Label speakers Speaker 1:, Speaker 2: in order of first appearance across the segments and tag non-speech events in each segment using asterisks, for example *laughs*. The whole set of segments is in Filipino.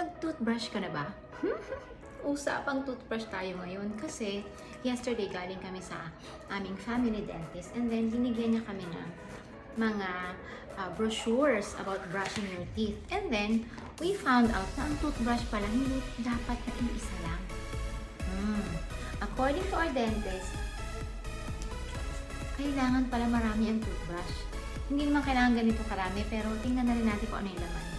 Speaker 1: Nag-toothbrush ka na ba? *laughs* Usapang toothbrush tayo ngayon kasi yesterday galing kami sa aming family dentist and then binigyan niya kami ng mga uh, brochures about brushing your teeth. And then, we found out na ang toothbrush pala hindi dapat na isa lang. Hmm. According to our dentist, kailangan pala marami ang toothbrush. Hindi naman kailangan ganito karami, pero tingnan na rin natin kung ano yung laman.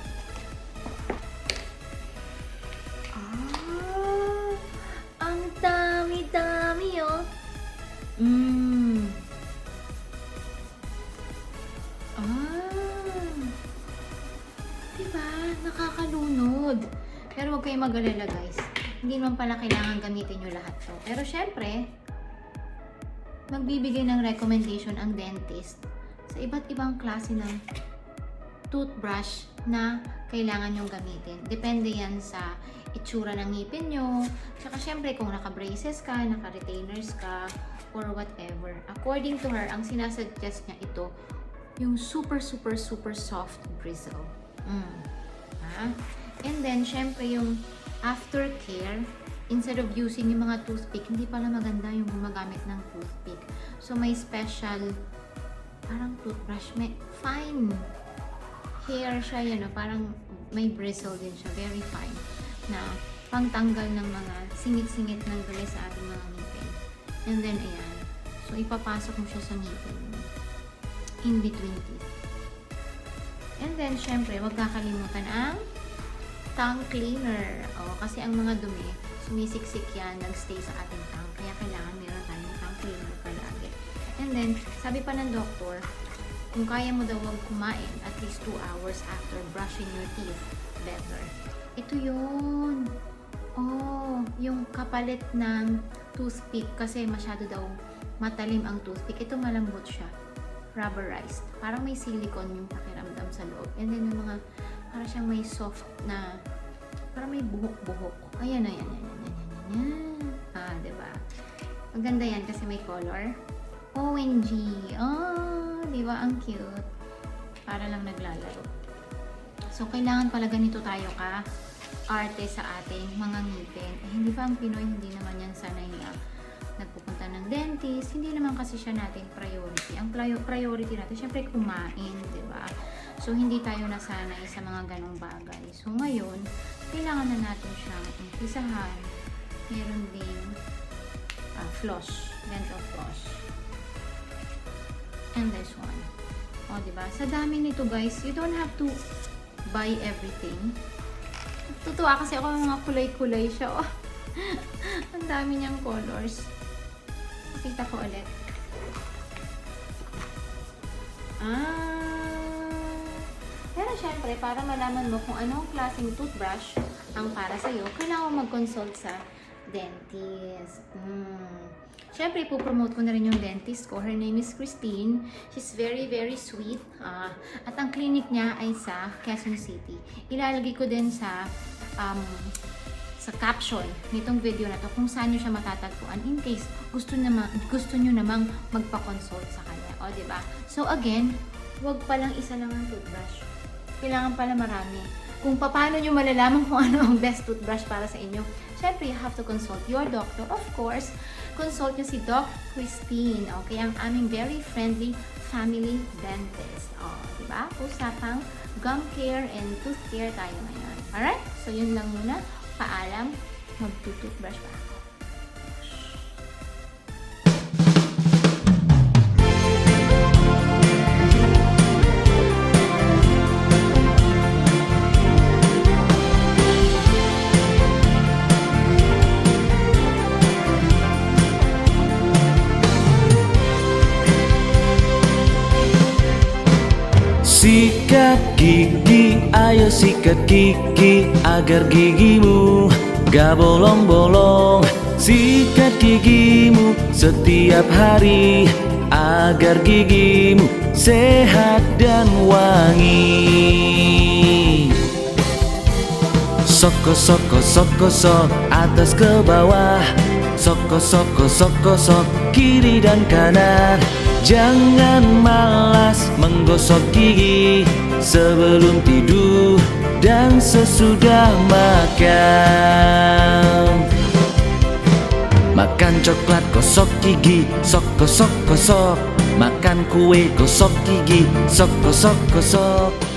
Speaker 1: Nakakalunod. Pero huwag kayong mag-alala guys. Hindi naman pala kailangan gamitin nyo lahat to. Pero syempre, magbibigay ng recommendation ang dentist sa iba't ibang klase ng toothbrush na kailangan nyong gamitin. Depende yan sa itsura ng ngipin nyo. Tsaka syempre kung naka-braces ka, naka-retainers ka, or whatever. According to her, ang sinasuggest niya ito, yung super, super, super soft bristle. Mm. And then, syempre yung aftercare, instead of using yung mga toothpick, hindi pala maganda yung gumagamit ng toothpick. So, may special, parang toothbrush, may fine hair siya, yun, know, parang may bristle din siya, very fine, na pangtanggal ng mga singit-singit ng dumi sa ating mga ngipin. And then, ayan. So, ipapasok mo siya sa ngipin. In between teeth. And then, syempre, huwag kakalimutan ang tongue cleaner. O, kasi ang mga dumi, sumisiksik yan, nagstay sa ating tongue. Kaya kailangan meron tayong tongue cleaner palagi. And then, sabi pa ng doktor, kung kaya mo daw wag kumain at least 2 hours after brushing your teeth, better. Ito yun. Oh, yung kapalit ng toothpick kasi masyado daw matalim ang toothpick. Ito malambot siya. Rubberized. Parang may silicone yung pakiramdam sa loob. And then yung mga, parang siyang may soft na, parang may buhok-buhok. Ayan, ayan, ayan, ayan, ayan, ayan. Ah, diba? Maganda yan kasi may color. OMG! Oh, di ba? Ang cute. Para lang naglalaro. So, kailangan pala ganito tayo ka arte sa ating mga ngipin. Eh, hindi ba ang Pinoy, hindi naman yan sanay na nagpupunta ng dentist. Hindi naman kasi siya natin priority. Ang pri- priority natin, syempre kumain, di ba? So, hindi tayo nasanay sa mga ganong bagay. So, ngayon, kailangan na natin siyang umpisahan. Meron ding ah, floss, dental floss. And this one. O, ba? Sa dami nito, guys, you don't have to buy everything. Tutuwa kasi ako ng mga kulay-kulay siya. Oh. *laughs* Ang dami niyang colors. Pakita ko ulit. Ah. Pero syempre, para malaman mo kung anong klaseng toothbrush ang para sa'yo, kailangan mo mag-consult sa dentist. Hmm. Siyempre, ipopromote ko na rin yung dentist ko. Her name is Christine. She's very, very sweet. Ah, at ang clinic niya ay sa Quezon City. Ilalagay ko din sa um, sa caption nitong video na to kung saan nyo siya matatagpuan in case gusto, naman, gusto nyo namang magpa-consult sa kanya. O, ba? So, again, wag palang isa lang ang toothbrush. Kailangan pala marami. Kung paano nyo malalaman kung ano ang best toothbrush para sa inyo, syempre, you have to consult your doctor. Of course, consult nyo si Doc Christine. Okay, ang aming very friendly family dentist. O, di ba? Usapang gum care and tooth care tayo ngayon. Alright? So, yun lang muna. Paalam. Mag-toothbrush pa ako.
Speaker 2: Sikat gigi, ayo sikat gigi Agar gigimu gak bolong-bolong. Sikat gigimu setiap hari Agar gigimu sehat dan wangi. Soko soko soko sok atas ke bawah. Soko soko soko sok kiri dan kanan Jangan malas menggosok gigi Sebelum tidur dan sesudah makan. Makan coklat gosok gigi, sok gosok gosok. Makan kue gosok gigi, sok gosok gosok